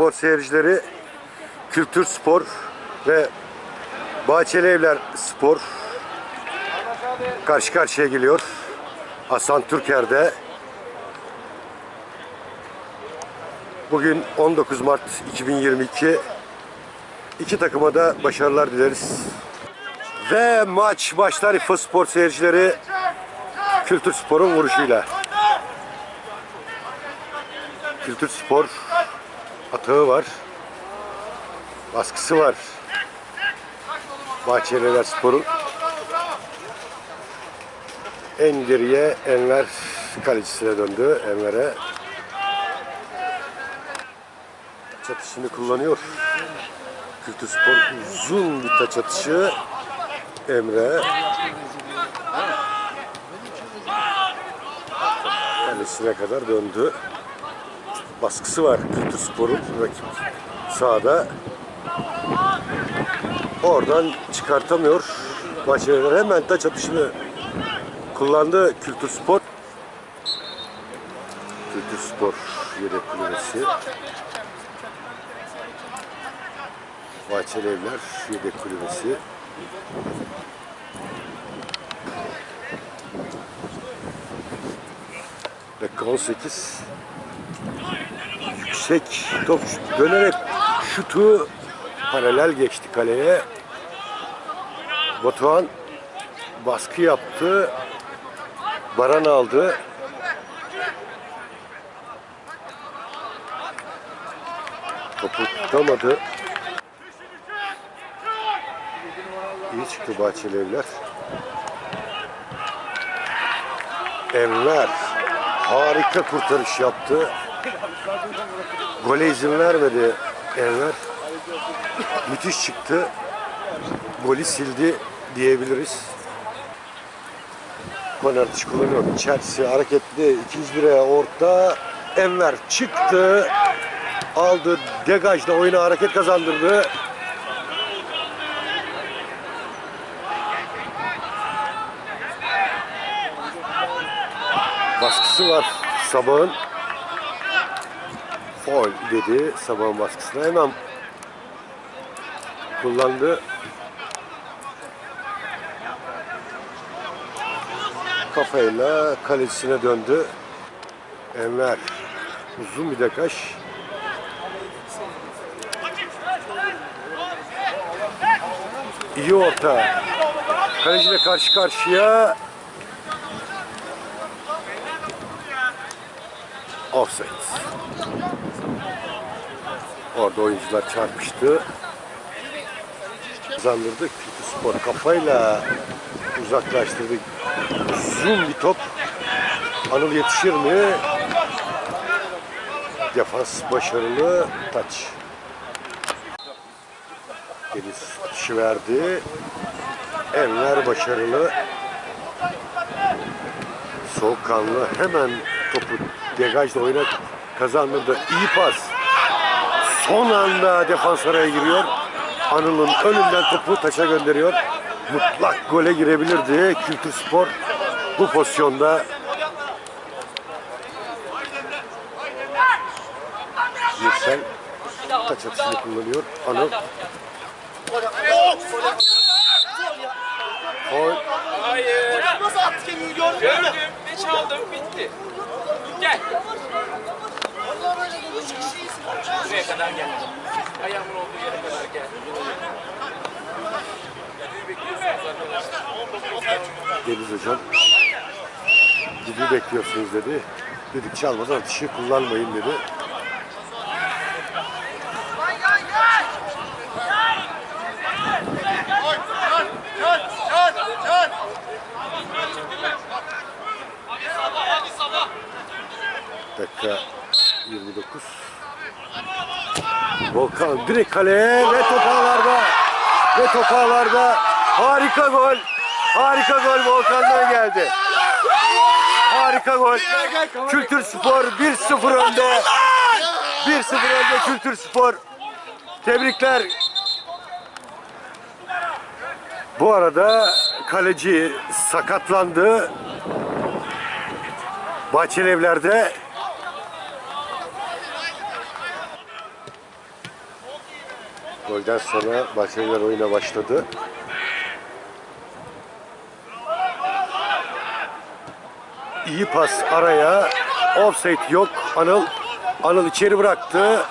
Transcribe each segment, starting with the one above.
spor seyircileri Kültür Spor ve Bahçeli Evler Spor karşı karşıya geliyor. Hasan Türker'de. Bugün 19 Mart 2022. İki takıma da başarılar dileriz. Ve maç başlar İFA Spor seyircileri Kültür Spor'un vuruşuyla. Kültür Spor atağı var. Baskısı var. Bahçeliler Spor'un. En geriye Enver kalecisine döndü. Enver'e çatışını kullanıyor. Kültür Spor uzun bir taç atışı. Emre kalesine kadar döndü. Baskısı var Kültür Spor'un rakip sahada. Oradan çıkartamıyor. Bahçeliler hemen taç atışını kullandı Kültür Spor. Kültür Spor yedek kulübesi. Bahçeli Evler yedek kulübesi. Dakika 18. Yüksek top dönerek şutu paralel geçti kaleye. Batuhan baskı yaptı. Baran aldı. Topu tutamadı. İyi çıktı Bahçeli Evler. Enver harika kurtarış yaptı. Gole izin vermedi Enver. Müthiş çıktı. Golü sildi diyebiliriz. Korner atışı kullanıyor. Chelsea hareketli. ikinci direğe orta. Enver çıktı. Aldı. Degajda oyuna hareket kazandırdı. Baskısı var Sabah'ın. Foul dedi Sabah'ın baskısına. Hemen kullandı. Kafayla kalesine döndü. Enver uzun bir dekaş. İyi orta. Kaleciyle karşı karşıya. Offside. Orada oyuncular çarpıştı. Kazandırdı. Kültür Spor kafayla uzaklaştırdı. Uzun bir top. Anıl yetişir mi? Defans başarılı. Taç. Deniz dışı verdi. Enver başarılı. Soğukkanlı hemen topu degajla oyuna kazandırdı. İyi pas. Son anda defans araya giriyor. Anıl'ın önünden topu taça gönderiyor. Mutlak gole girebilirdi. Kültür Spor bu pozisyonda Yüksel taç atışını kullanıyor. Anıl Foul. Hayır. Nasıl attı kendini gördün mü? Gördüm. Ne çaldım bitti. Gel. Buraya kadar gel. Ayağımın olduğu yere kadar gel. Deniz Hocam gibi bekliyorsunuz dedi. Dedik çalmadan atışı kullanmayın dedi. Dakika 29. Volkan direkt kaleye ve top ağlarda. Ve top ağlarda. Harika gol. Harika gol Volkan'dan geldi. Harika gol. Kültür Spor 1-0 önde. 1-0 önde Kültür Spor. Tebrikler. Bu arada kaleci sakatlandı. Bahçelievler'de Golden sonra Bahçeliler oyuna başladı. İyi pas araya. Offside yok. Anıl Anıl içeri bıraktı.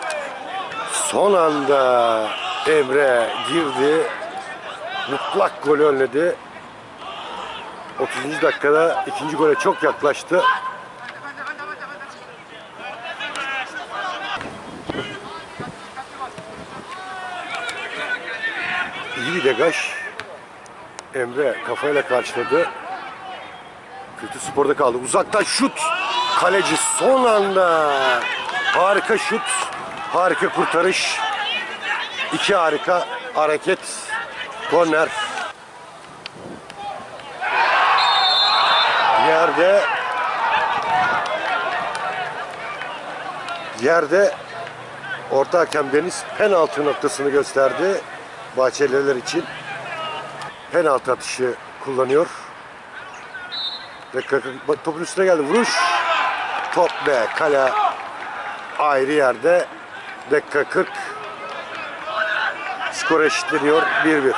Son anda Emre girdi. Mutlak golü önledi. 30. dakikada ikinci gole çok yaklaştı. Degaj. Emre kafayla karşıladı. Kötü sporda kaldı. Uzaktan şut. Kaleci son anda. Harika şut. Harika kurtarış. İki harika hareket. Korner. Yerde yerde orta hakem Deniz penaltı noktasını gösterdi. Bahçeliler için penaltı atışı kullanıyor. Bak topun üstüne geldi. Vuruş. Top be kale ayrı yerde. Dakika 40. Skor eşitleniyor 1-1.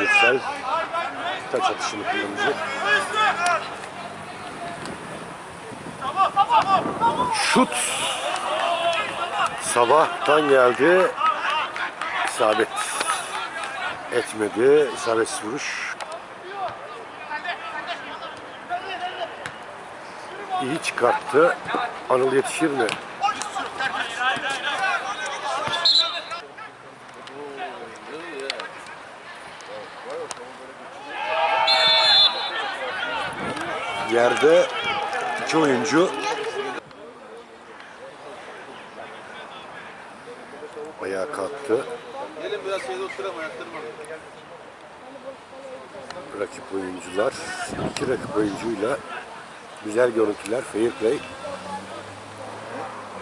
Yüksel taç atışını kullanacak. Şut sabahtan geldi. İsabet etmedi. İsabetsiz vuruş. İyi çıkarttı. Anıl yetişir mi? Yerde iki oyuncu kalktı. Gelin biraz şeyde oturalım ayaklarım rakip oyuncular iki rakip oyuncuyla güzel görüntüler fair play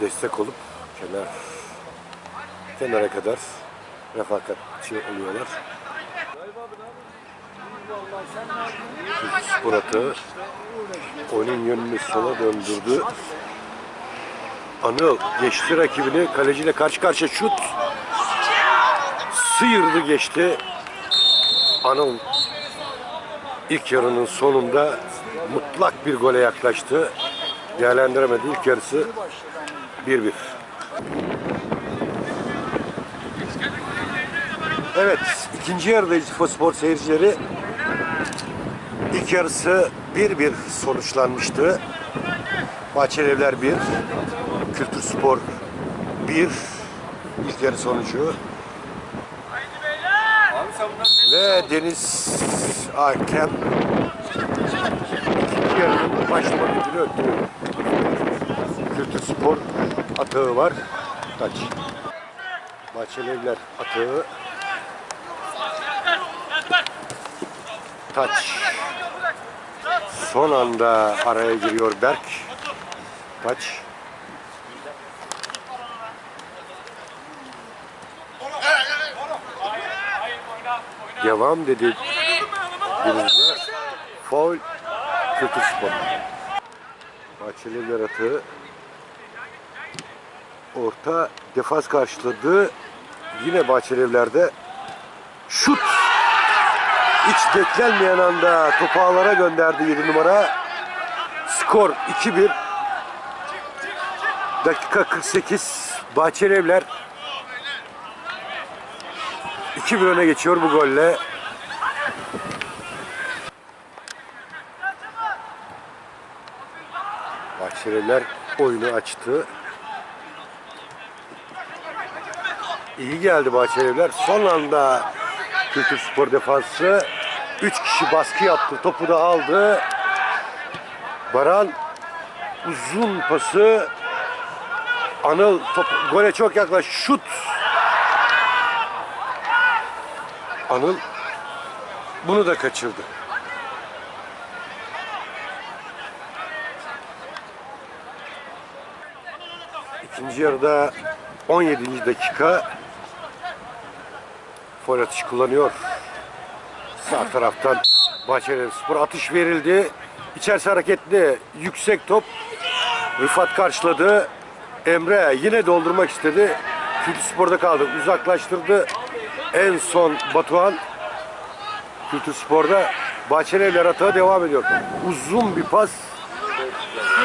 destek olup kenar kenara kadar refakatçi oluyorlar. Spor oyunun yönünü sola döndürdü. Anıl geçti rakibini kaleciyle karşı karşıya şut sıyırdı geçti. Anıl ilk yarının sonunda mutlak bir gole yaklaştı. Değerlendiremedi ilk yarısı 1-1. Evet, ikinci yarıdayız Spor seyircileri. İlk yarısı 1-1 sonuçlanmıştı. Bahçelievler 1, Kültür Spor 1. İlk yarı sonucu. Ve Deniz Hakem ikinci yarının başlama düdüğünü öttü. Kültür Spor atağı var. Taç. Bahçelievler atağı. Taç. Son anda araya giriyor Berk. Taç. Devam dedi. Foul. Kültür Spor. Bahçelievler atağı. Orta defans karşıladı. Yine Bahçelievler'de. Şut. Hiç beklenmeyen anda topu ağlara gönderdi 7 numara. Skor 2-1. Dakika 48. Bahçelievler 2-1 öne geçiyor bu golle. Bahçelievler oyunu açtı. İyi geldi Bahçelievler. Son anda Kültür Spor defansı 3 kişi baskı yaptı. Topu da aldı. Baran uzun pası Anıl top, gole çok yaklaş. Şut. Anıl bunu da kaçırdı. İkinci yarıda 17. dakika Foul atışı kullanıyor. Sağ taraftan Bahçeli Spor atış verildi. İçerisi hareketli. Yüksek top. Rıfat karşıladı. Emre yine doldurmak istedi. Kültür Spor'da kaldı. Uzaklaştırdı. En son Batuhan Kültür Spor'da Bahçelievler atağa devam ediyor. Uzun bir pas.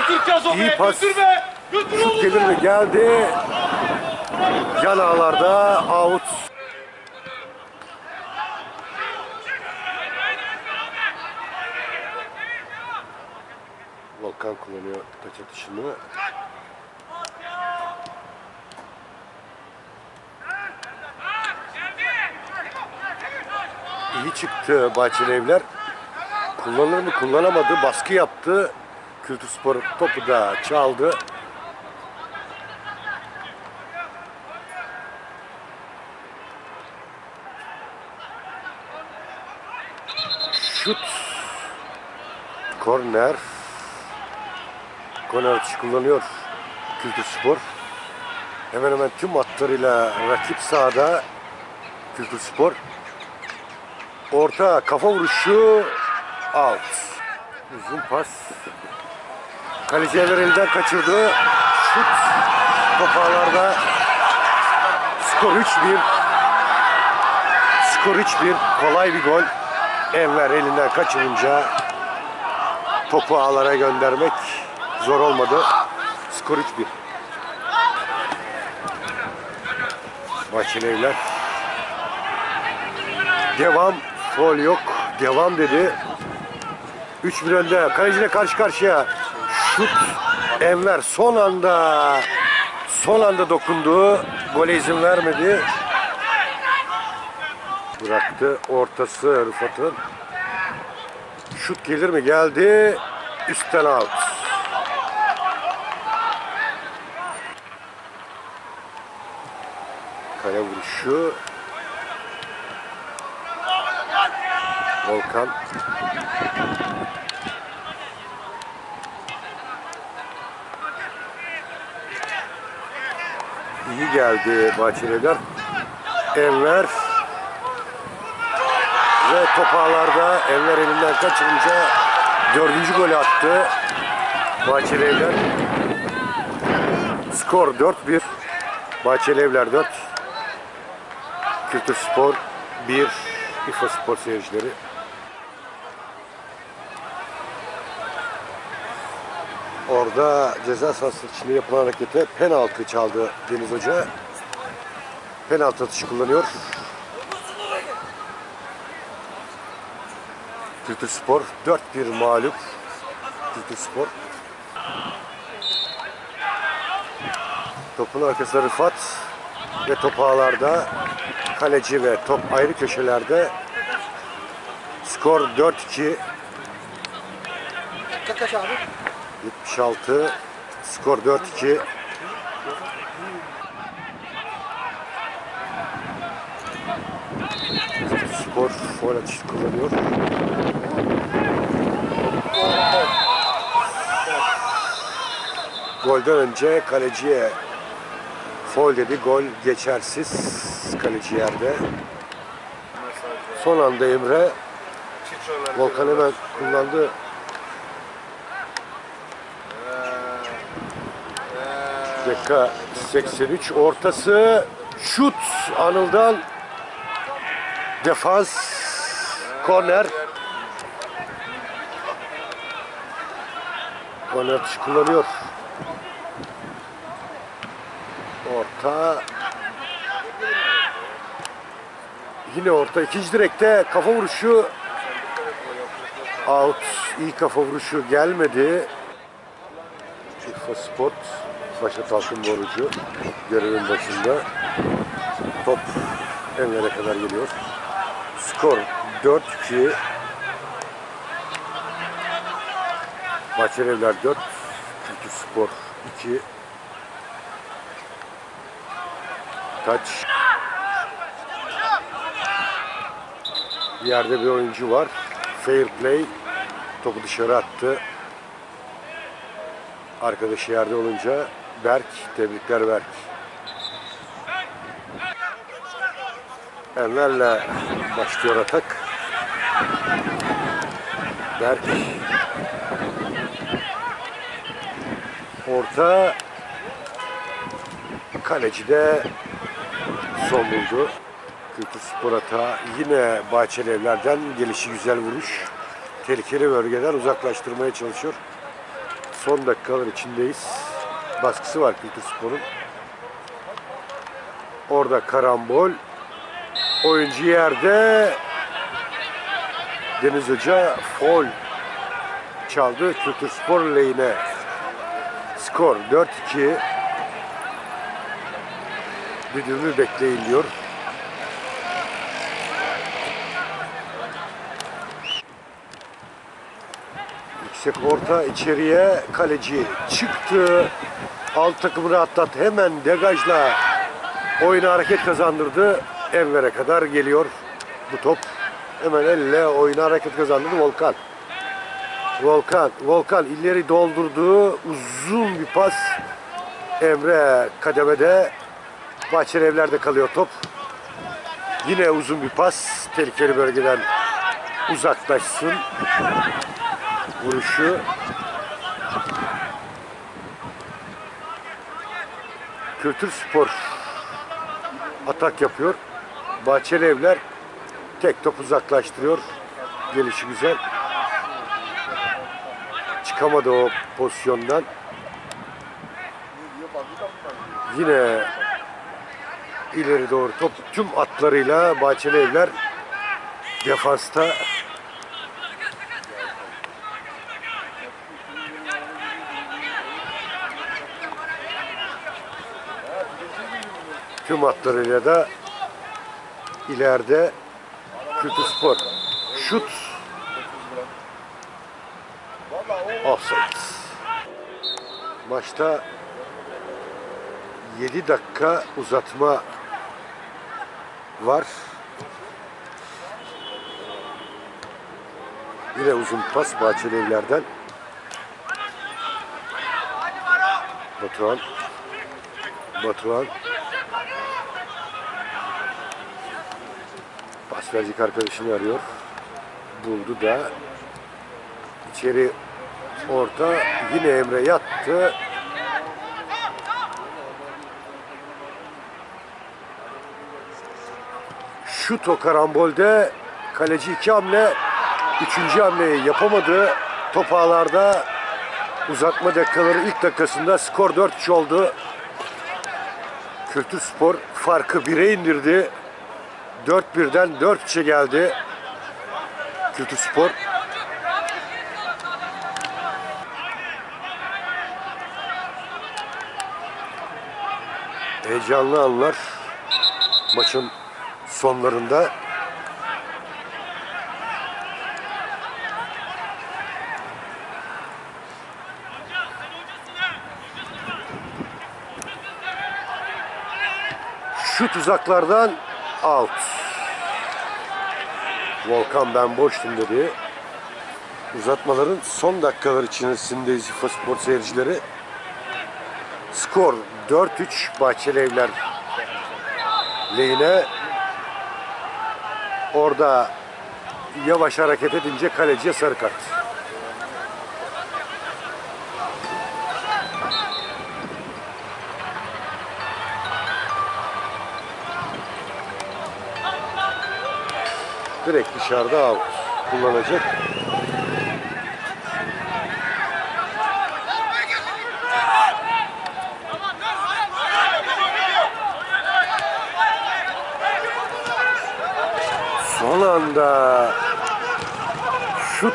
Götür Kazo İyi pas. götür be. Götür Şut oğlum. gelir mi? Geldi. Yan ağlarda out. Volkan kullanıyor taç atışını. İyi çıktı Bahçeli Evler. Kullanır mı kullanamadı. Baskı yaptı. Kültür Spor topu da çaldı. Şut. Korner. Korner atışı kullanıyor Kültür Spor. Hemen hemen tüm hatlarıyla rakip sahada Kültür Spor. Orta kafa vuruşu out. Uzun pas. Kaleci Ever elinden kaçırdı. Şut. Top ağlarda. Skor 3-1. Skor 3-1. Kolay bir gol. Enver elinden kaçırınca topu ağlara göndermek zor olmadı. Skor 3-1. Bahçelievler. Devam. Foul yok. Devam dedi. 3-1 önde. Kaleciyle karşı karşıya. Şut. Enver son anda son anda dokundu. Gole izin vermedi. Bıraktı. Ortası Rıfat'ın. Şut gelir mi? Geldi. Üstten out. Kale vuruşu. Volkan. İyi geldi Bahçeliler. Enver ve top ağlarda Enver elinden kaçırınca dördüncü golü attı. Bahçelievler. Skor 4-1. Bahçelievler 4. Kültür Spor 1. İFA Spor seyircileri. Orada ceza sahası içinde yapılan harekete penaltı çaldı Deniz Hoca. Penaltı atışı kullanıyor. Kültür Spor 4-1 mağlup. Kültür Spor. Topun arkasında Rıfat ve top ağlarda kaleci ve top ayrı köşelerde. Skor 4-2. Kaç abi? 76 skor 4-2 skor foul atışı kullanıyor. Golden önce kaleciye foul dedi. Gol geçersiz kaleci yerde. Son anda Emre Volkan hemen kullandı. Dakika 83 ortası. Şut Anıl'dan. Defans. Korner. Korner kullanıyor. Orta. Yine orta. İkinci direkte kafa vuruşu. Out. İyi kafa vuruşu gelmedi. FIFA Sport Başa Talkın Borucu görevin başında. Top Enver'e kadar geliyor. Skor 4-2. Bahçelievler 4. Kültür Spor 2. Taç. Yerde bir oyuncu var. Fair play. Topu dışarı attı. Arkadaşı yerde olunca Berk, tebrikler Berk. Enver'le başlıyor atak. Berk. Orta kaleci de son buldu. Kültür Spor. Yine Bahçeli Evler'den gelişi güzel vuruş. Tehlikeli bölgeden uzaklaştırmaya çalışıyor. Son dakikalar içindeyiz. Baskısı var Kültür Spor'un. Orada karambol. Oyuncu yerde. Deniz Hoca foul çaldı. Kültür lehine. Skor 4-2. Düdüğünü bekleyin diyor. Yüksek orta içeriye kaleci çıktı. Alt takımını atlattı. Hemen degajla oyuna hareket kazandırdı. Enver'e kadar geliyor bu top. Hemen elle oyuna hareket kazandırdı Volkan. Volkan, Volkan ileri doldurduğu uzun bir pas. Emre kademede. Bahçeli evlerde kalıyor top. Yine uzun bir pas. Tehlikeli bölgeden uzaklaşsın. Vuruşu. Kültür Spor atak yapıyor. Bahçeli Evler tek top uzaklaştırıyor. Gelişi güzel. Çıkamadı o pozisyondan. Yine ileri doğru top tüm atlarıyla Bahçeli Evler defansta tüm hatlarıyla da ileride Kültür Spor. Şut. Offside. Maçta 7 dakika uzatma var. Yine uzun pas Bahçeli Evler'den. Batuhan. Batuhan. Pas verecek arkadaşını arıyor. Buldu da. İçeri orta. Yine Emre yattı. Şut o karambolde. Kaleci iki hamle. Üçüncü hamleyi yapamadı. Top ağlarda uzatma dakikaları ilk dakikasında skor 4-3 oldu. Kültür Spor farkı 1'e indirdi. 4-1'den 4-3'e geldi. Kültür Spor. Heyecanlı anlar maçın sonlarında. Şut uzaklardan out. Volkan ben boştum dedi. Uzatmaların son dakikalar içerisindeyiz FIFA Spor seyircileri. Skor 4-3 Bahçeli Evler lehine. Orada yavaş hareket edince kaleciye sarı kart. Direkt dışarıda out kullanacak. Son anda şut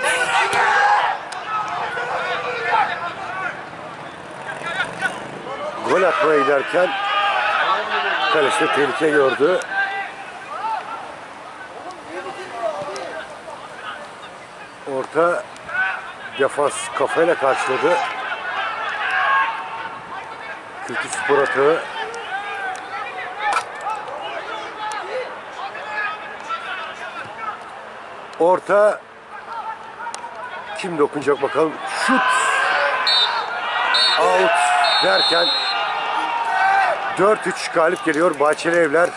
gol atmaya giderken kalesi tehlike gördü. Orta defans kafayla karşıladı. Kültür spor atağı. Orta kim dokunacak bakalım. Şut. Out derken 4-3 galip geliyor Bahçeli Evler.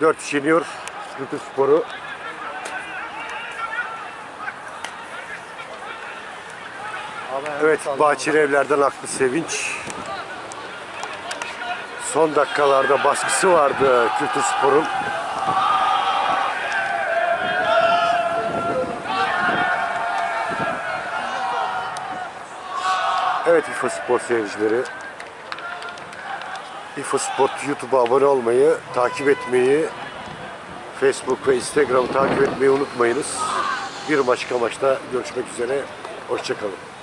4-3 yeniyor Kültür Sporu. Evet, Bahçeli Evler'den Aklı Sevinç. Son dakikalarda baskısı vardı Kültür Spor'un. Evet İFA Spor seyircileri. İFA Sport YouTube'a abone olmayı, takip etmeyi, Facebook ve Instagram'ı takip etmeyi unutmayınız. Bir başka maçta görüşmek üzere. Hoşçakalın.